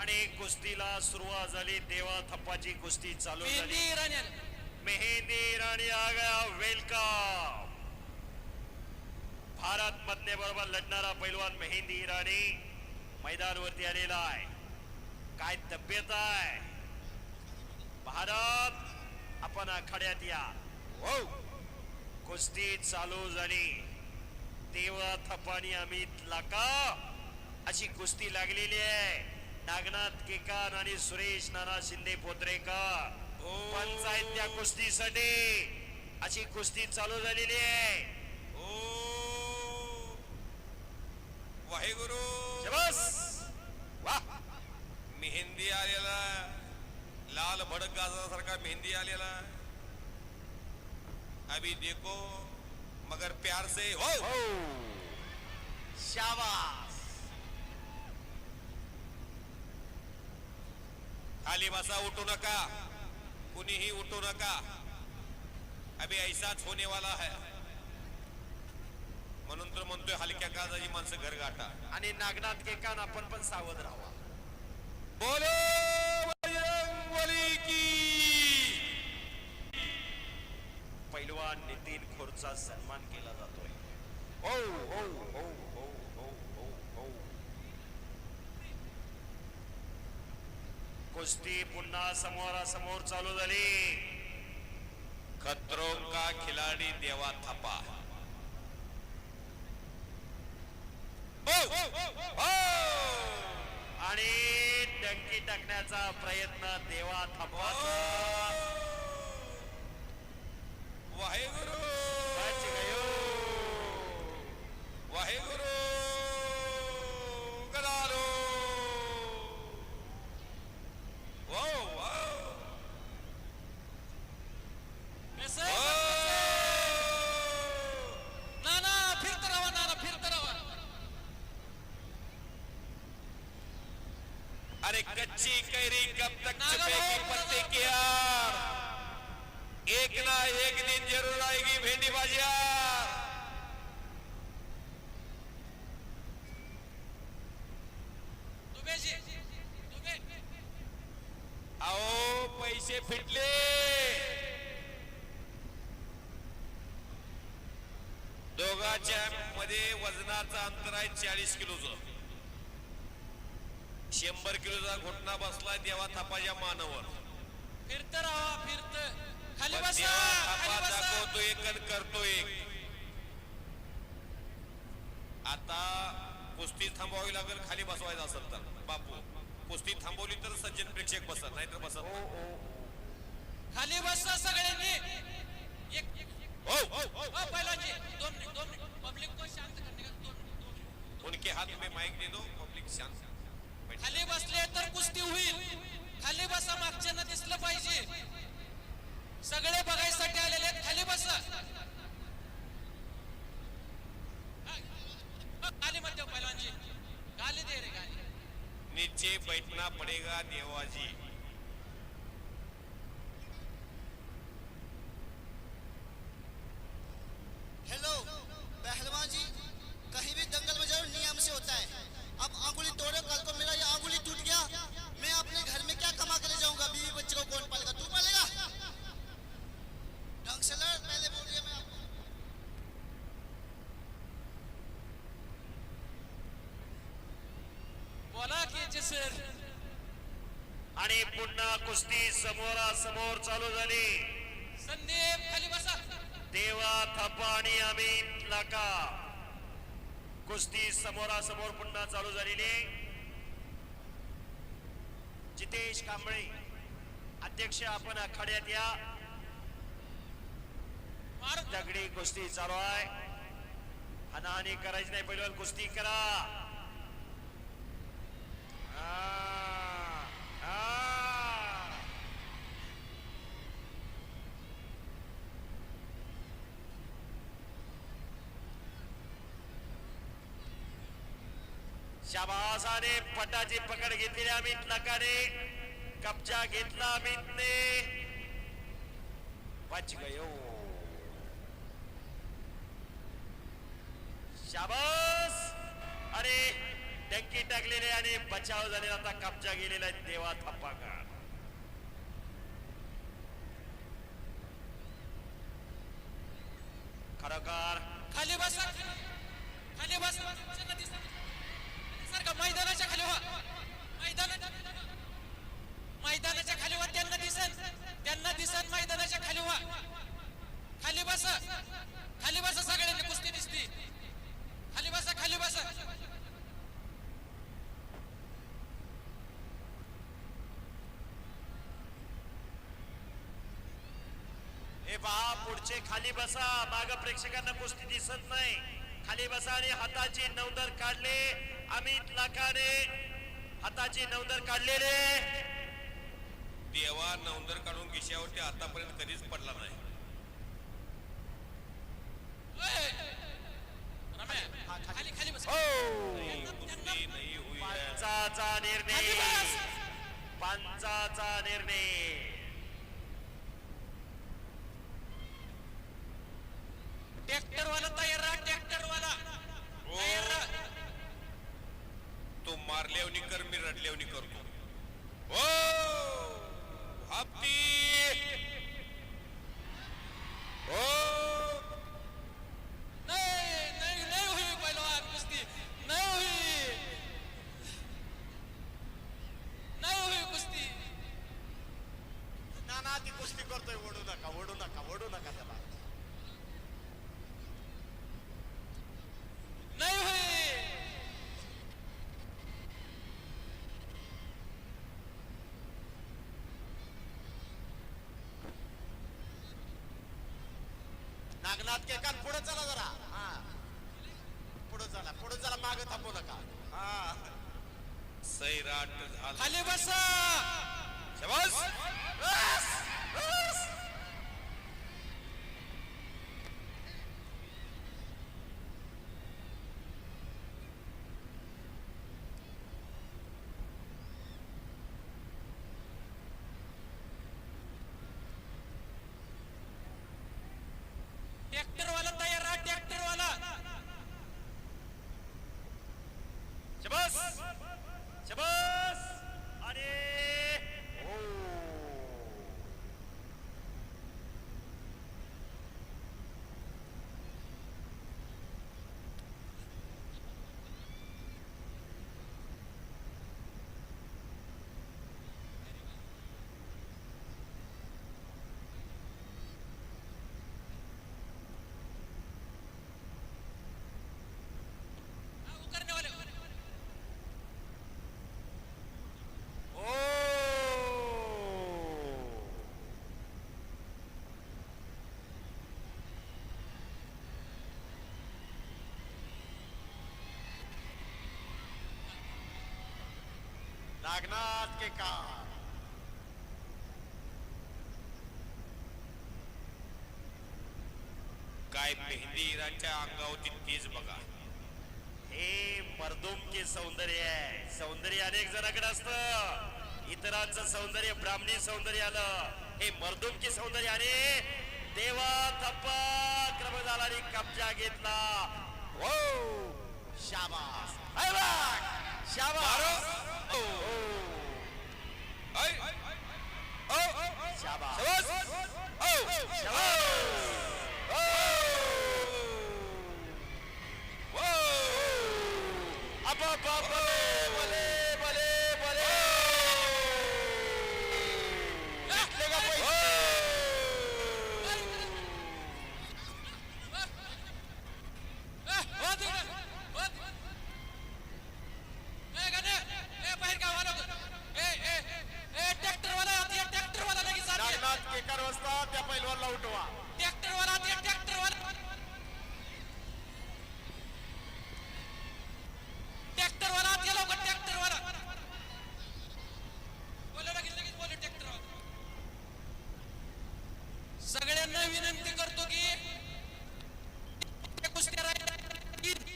आणि कुस्तीला सुरुवात झाली देवा थप्पाची कुस्ती चालू झाली. मेहंदी राणी आ गया वेलकम भारत मधने बरोबर लढणारा पैलवान मेहंदी राणी मैदानवरती आलेला आहे. काय तब्येत आहे? भारत आपण आखाड्यात या. हो. कुस्ती चालू झाली. तेव्हा थपानी अमित लाका. अशी कुस्ती लागलेली आहे. नागनाथ केकान आणि सुरेश नाना शिंदे पोत्रेकर. पंचायत त्या कुस्तीसाठी. अशी कुस्ती चालू झालेली आहे. ओ. वाहेगुरु. वा. मेहंदी आलेला. लाल भडक गाजरासारखा मेहंदी आलेला. अभी देखो मगर प्यार से हो. हो. शाबास. खाली बसा उठू नका. कुणीही उठू नका. अभी ऐसाच होने वाला है. म्हणून तर म्हणतोय हलक्या काळजाची माणसं घर गाठा. आणि नागनाथ केकान आपण पण सावध राहावा. बोलो की. पैलवान नितीन खोरचा सन्मान केला जातोय. हो हो हो हो हो हो हो कुस्ती पुन्हा समोरासमोर चालू झाली. खतरों का खिलाडी देवा थपा. आणि डंकी टाकण्याचा प्रयत्न देवा थपाचा वाहेगुरु! बच गयो. वाहेगुरु गदारो वो वाव. ओ. अरे कच्ची कैरी कब तक छुपेगी पत्ते की यार एक ना एक दिन जरूर आएगी भेंडी बाजार आओ पैसे फिटले। दोघाच्या मध्ये वजनाचं अंतर आहे चाळीस किलोचं. शंभर किलोचा घोटणा बसला देवा थापाच्या मानावर. फिरत राहा फिरत. खाली बसा थापा दाखवतो एक आणि करतो एक. आता कुस्ती थांबवावी लागेल खाली बसवायचं असेल तर. बापू कुस्ती थांबवली तर सज्जन प्रेक्षक बसत नाहीतर बसत नाही. खाली बसा सगळ्यांनी. एक एक- हो हो हो. हो, दोन दोन पब्लिक को शांत करने का? दोन मिनिट दोन मिनिट. उनके हाथ में माइक दे दो पब्लिक शांत. खाली बसले तर कुस्ती होईल. खाली बसा मागच्यांना दिसलं पाहिजे. सगळे बघायसाठी आलेले आहेत खाली बसा. खाली हा, गाली मत हो गाली दे रे गाली. नीचे बैठना पड़ेगा देवाजी हेलो पहलवान जी कहीं भी दंगल में जरूर नियम से होता है अब आंगुली तोड़ो कल को मेरा ये आंगुली टूट गया मैं अपने घर में क्या कमा के ले जाऊंगा बीवी बच्चे को कौन पालेगा तू पालेगा ढंग से लड़ पहले बोल दिया मैं आपको सर आणि पुन्हा कुस्ती समोरासमोर चालू झाली. संदीप खाली बसा. देवा थप्पा आणि अमित लाका. कुस्ती समोरासमोर पुन्हा चालू झालेली. जितेश कांबळे अध्यक्ष आपण आखाड्यात या. दगडी कुस्ती चालू आहे. हानाहानी करायची नाही पहिलं कुस्ती करा. शाबासाने पटाची पकड घेतली अमित नकाने. कब्जा घेतला अमितने. बच गयो शाबास! अरे टंकी टाकलेली आणि बचाव झालेला आता कब्जा गेलेला आहे देवा थप्पाकर खरोखर खाली बसा खाली बसा त्यांना दिसत सारखा मैदानाच्या खाली व्हा मैदानाच्या मैदानाच्या खाली व्हा त्यांना दिसन त्यांना दिसन मैदानाच्या खाली व्हा खाली बसा खाली बसा सगळ्यांनी कुस्ती दिसती खाली बसा खाली बसा हे पहा पुढचे खाली बसा. माग प्रेक्षकांना कुस्ती दिसत नाही. खाली बसा आणि हाताची नवदर काढले. अमित लाखाने हाताची नवदर काढलेले. देवा नवंदर काढून गिशावरती आतापर्यंत कधीच पडला नाही. ओय! रम्या, खाली खाली बस हो कुस्ती नाही हुई है. पंचाचा खाली निर्णय बस पंचाचा निर्णय ट्रॅक्टर वाला तयार राहा ट्रॅक्टर वाला हो. तयार राहा तू मारल्यावनी कर मी रडल्यावनी करतो. हो हापती. हो नाही नाही नाही होई पहिलवान कुस्ती नाही होई. नाही होई कुस्ती. ना ना ती कुस्ती करतोय ओढू नका ओढू नका ओढू नका त्याला नाही होई नागनाथ के कान पुढे चला जरा. हा. पुढे चला पुढे चला मागे थांबू नका. हा. सैराट झाला. खाली बस, बस. ट्रॅक्टर वाला तयार राहा ट्रॅक्टर वाला शबस. शबास. आणि हो. हा, उकरणे वाले ओ नागनाथ के का काय मेहंदी इराच्या अंगावरती तीच बघा. हे मर्दुम के सौंदर्य आहे. सौंदर्य अनेक जणांकडे असत. इतरांचं सौंदर्य ब्राह्मणी सौंदर्य आलं. हे मर्दुम के सौंदर्य आणि देवा थप्पा क्रम झाला कब्जा घेतला. हो शाबास. शाबास ओ. ऐ. ओ. शाबास